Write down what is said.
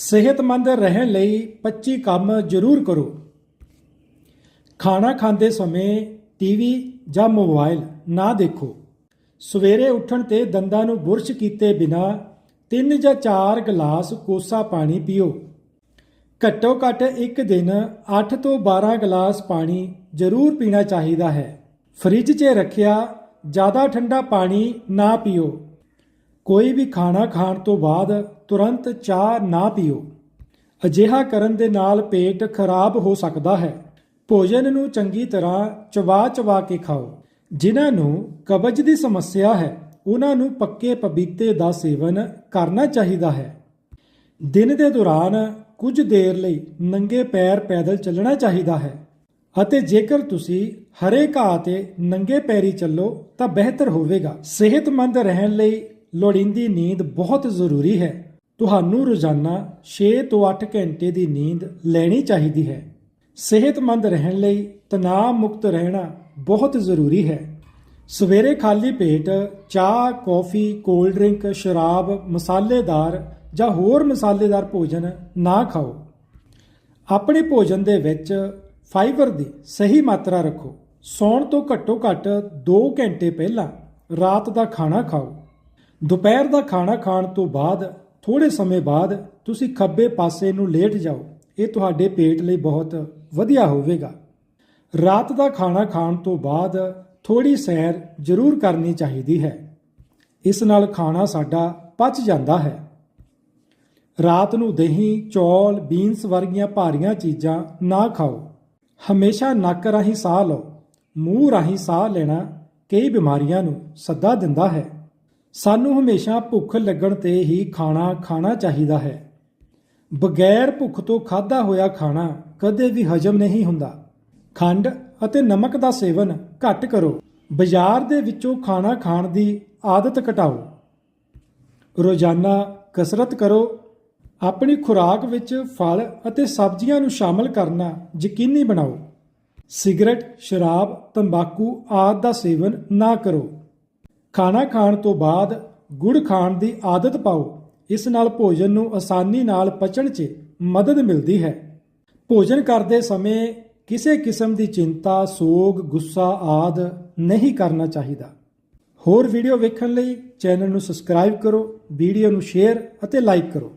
ਸਿਹਤਮੰਦ ਰਹਿਣ ਲਈ 25 ਕੰਮ ਜ਼ਰੂਰ ਕਰੋ। ਖਾਣਾ ਖਾਂਦੇ ਸਮੇਂ ਟੀਵੀ ਜਾਂ ਮੋਬਾਈਲ ਨਾ ਦੇਖੋ। ਸਵੇਰੇ ਉੱਠਣ ਤੇ ਦੰਦਾਂ ਨੂੰ ਬੁਰਸ਼ ਕੀਤੇ ਬਿਨਾ 3 ਜਾਂ 4 ਗਲਾਸ ਕੋਸਾ ਪਾਣੀ ਪੀਓ। ਘੱਟੋ ਘੱਟ ਇੱਕ ਦਿਨ 8 ਤੋਂ 12 ਗਲਾਸ ਪਾਣੀ ਜ਼ਰੂਰ ਪੀਣਾ ਚਾਹੀਦਾ ਹੈ। ਫ੍ਰਿਜ 'ਚ ਰੱਖਿਆ ਜ਼ਿਆਦਾ ਠੰਡਾ ਪਾਣੀ ਨਾ ਪੀਓ। ਕੋਈ ਵੀ ਖਾਣਾ ਖਾਣ ਤੋਂ ਬਾਅਦ ਤੁਰੰਤ ਚਾਹ ਨਾ ਪੀਓ। ਅਜਿਹਾ ਕਰਨ ਦੇ ਨਾਲ ਪੇਟ ਖਰਾਬ ਹੋ ਸਕਦਾ ਹੈ। ਭੋਜਨ ਨੂੰ ਚੰਗੀ ਤਰ੍ਹਾਂ ਚਬਾ ਚਬਾ ਕੇ ਖਾਓ। ਜਿਨ੍ਹਾਂ ਨੂੰ ਕਬਜ਼ ਦੀ ਸਮੱਸਿਆ ਹੈ, ਉਹਨਾਂ ਨੂੰ ਪੱਕੇ ਪਪੀਤੇ ਦਾ ਸੇਵਨ ਕਰਨਾ ਚਾਹੀਦਾ ਹੈ। ਦਿਨ ਦੇ ਦੌਰਾਨ ਕੁਝ ਦੇਰ ਲਈ ਨੰਗੇ ਪੈਰ ਪੈਦਲ ਚੱਲਣਾ ਚਾਹੀਦਾ ਹੈ ਅਤੇ ਜੇਕਰ ਤੁਸੀਂ ਹਰੇ ਘਾਹ ਤੇ ਨੰਗੇ ਪੈਰੀ ਚੱਲੋ ਤਾਂ ਬਿਹਤਰ ਹੋਵੇਗਾ। ਸਿਹਤਮੰਦ ਰਹਿਣ ਲਈ ਲੋੜੀਂਦੀ ਨੀਂਦ ਬਹੁਤ ਜ਼ਰੂਰੀ ਹੈ। ਤੁਹਾਨੂੰ ਰੋਜ਼ਾਨਾ 6 ਤੋਂ 8 ਘੰਟੇ ਦੀ ਨੀਂਦ ਲੈਣੀ ਚਾਹੀਦੀ ਹੈ। ਸਿਹਤਮੰਦ ਰਹਿਣ ਲਈ ਤਣਾਅ ਮੁਕਤ ਰਹਿਣਾ ਬਹੁਤ ਜ਼ਰੂਰੀ ਹੈ। ਸਵੇਰੇ ਖਾਲੀ ਪੇਟ ਚਾਹ, ਕੌਫੀ, ਕੋਲਡ ਡਰਿੰਕ, ਸ਼ਰਾਬ, ਮਸਾਲੇਦਾਰ ਜਾਂ ਹੋਰ ਮਸਾਲੇਦਾਰ ਭੋਜਨ ਨਾ ਖਾਓ। ਆਪਣੇ ਭੋਜਨ ਦੇ ਵਿੱਚ ਫਾਈਬਰ ਦੀ ਸਹੀ ਮਾਤਰਾ ਰੱਖੋ। ਸੌਣ ਤੋਂ ਘੱਟੋ ਘੱਟ 2 ਘੰਟੇ ਪਹਿਲਾਂ ਰਾਤ ਦਾ ਖਾਣਾ ਖਾਓ। ਦੁਪਹਿਰ ਦਾ ਖਾਣਾ ਖਾਣ ਤੋਂ ਬਾਅਦ ਥੋੜੇ ਸਮੇਂ ਬਾਅਦ ਤੁਸੀਂ ਖੱਬੇ ਪਾਸੇ ਨੂੰ ਲੇਟ ਜਾਓ। ਇਹ ਤੁਹਾਡੇ ਪੇਟ ਲਈ ਬਹੁਤ ਵਧੀਆ ਹੋਵੇਗਾ। ਰਾਤ ਦਾ ਖਾਣਾ ਖਾਣ ਤੋਂ ਬਾਅਦ ਥੋੜੀ ਸੈਰ ਜ਼ਰੂਰ ਕਰਨੀ ਚਾਹੀਦੀ ਹੈ। ਇਸ ਨਾਲ ਖਾਣਾ ਸਾਡਾ ਪਚ ਜਾਂਦਾ ਹੈ। ਰਾਤ ਨੂੰ ਦਹੀਂ, ਚੌਲ, ਬੀਨਸ ਵਰਗੀਆਂ ਭਾਰੀਆਂ ਚੀਜ਼ਾਂ ਨਾ ਖਾਓ। ਹਮੇਸ਼ਾ ਨੱਕ ਰਾਹੀਂ ਸਾਹ ਲਓ। ਮੂੰਹ ਰਾਹੀਂ ਸਾਹ ਲੈਣਾ ਕਈ ਬਿਮਾਰੀਆਂ ਨੂੰ ਸੱਦਾ ਦਿੰਦਾ ਹੈ। ਸਾਨੂੰ ਹਮੇਸ਼ਾ ਭੁੱਖ ਲੱਗਣ ਤੇ ਹੀ ਖਾਣਾ ਖਾਣਾ ਚਾਹੀਦਾ ਹੈ। ਬਗੈਰ ਭੁੱਖ ਤੋਂ ਖਾਦਾ ਹੋਇਆ ਖਾਣਾ ਕਦੇ ਵੀ ਹਜਮ ਨਹੀਂ ਹੁੰਦਾ। ਖੰਡ ਅਤੇ ਨਮਕ ਦਾ ਸੇਵਨ ਘੱਟ ਕਰੋ। ਬਾਜ਼ਾਰ ਦੇ ਵਿੱਚੋਂ ਖਾਣਾ ਖਾਣ ਦੀ ਆਦਤ ਘਟਾਓ। ਰੋਜ਼ਾਨਾ ਕਸਰਤ ਕਰੋ। ਆਪਣੀ ਖੁਰਾਕ ਵਿੱਚ ਫਲ ਅਤੇ ਸਬਜ਼ੀਆਂ ਨੂੰ ਸ਼ਾਮਲ ਕਰਨਾ ਯਕੀਨੀ ਬਣਾਓ। ਸਿਗਰਟ, ਸ਼ਰਾਬ, ਤੰਬਾਕੂ ਆਦਿ ਦਾ ਸੇਵਨ ਨਾ ਕਰੋ। ਖਾਣਾ ਖਾਣ ਤੋਂ ਬਾਅਦ ਗੁੜ ਖਾਣ ਦੀ ਆਦਤ ਪਾਓ। ਇਸ ਨਾਲ ਭੋਜਨ ਨੂੰ ਆਸਾਨੀ ਨਾਲ ਪਚਣ 'ਚ ਮਦਦ ਮਿਲਦੀ ਹੈ। ਭੋਜਨ ਕਰਦੇ ਸਮੇਂ ਕਿਸੇ ਕਿਸਮ ਦੀ ਚਿੰਤਾ, ਸੋਗ, ਗੁੱਸਾ ਆਦ ਨਹੀਂ ਕਰਨਾ ਚਾਹੀਦਾ। ਹੋਰ ਵੀਡੀਓ ਵੇਖਣ ਲਈ ਚੈਨਲ ਨੂੰ ਸਬਸਕ੍ਰਾਈਬ ਕਰੋ, ਵੀਡੀਓ ਨੂੰ ਸ਼ੇਅਰ ਅਤੇ ਲਾਈਕ ਕਰੋ।